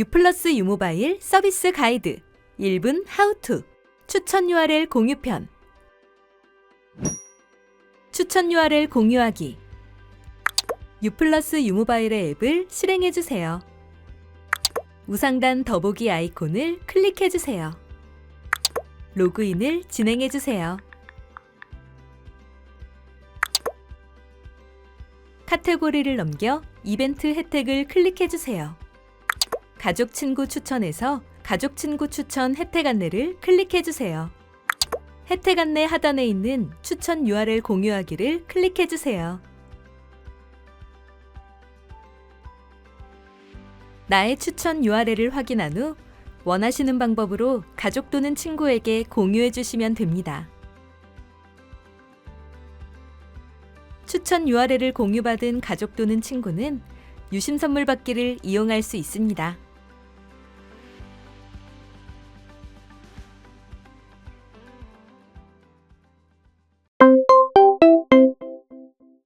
유플러스 유모바일 서비스 가이드 1분 하우투 추천 URL 공유편 추천 URL 공유하기 유플러스 유모바일의 앱을 실행해 주세요. 우상단 더보기 아이콘을 클릭해 주세요. 로그인을 진행해 주세요. 카테고리를 넘겨 이벤트 혜택을 클릭해 주세요. 가족 친구 추천에서 가족 친구 추천 혜택 안내를 클릭해 주세요. 혜택 안내 하단에 있는 추천 URL 공유하기를 클릭해 주세요. 나의 추천 URL을 확인한 후 원하시는 방법으로 가족 또는 친구에게 공유해 주시면 됩니다. 추천 URL을 공유받은 가족 또는 친구는 유심 선물 받기를 이용할 수 있습니다.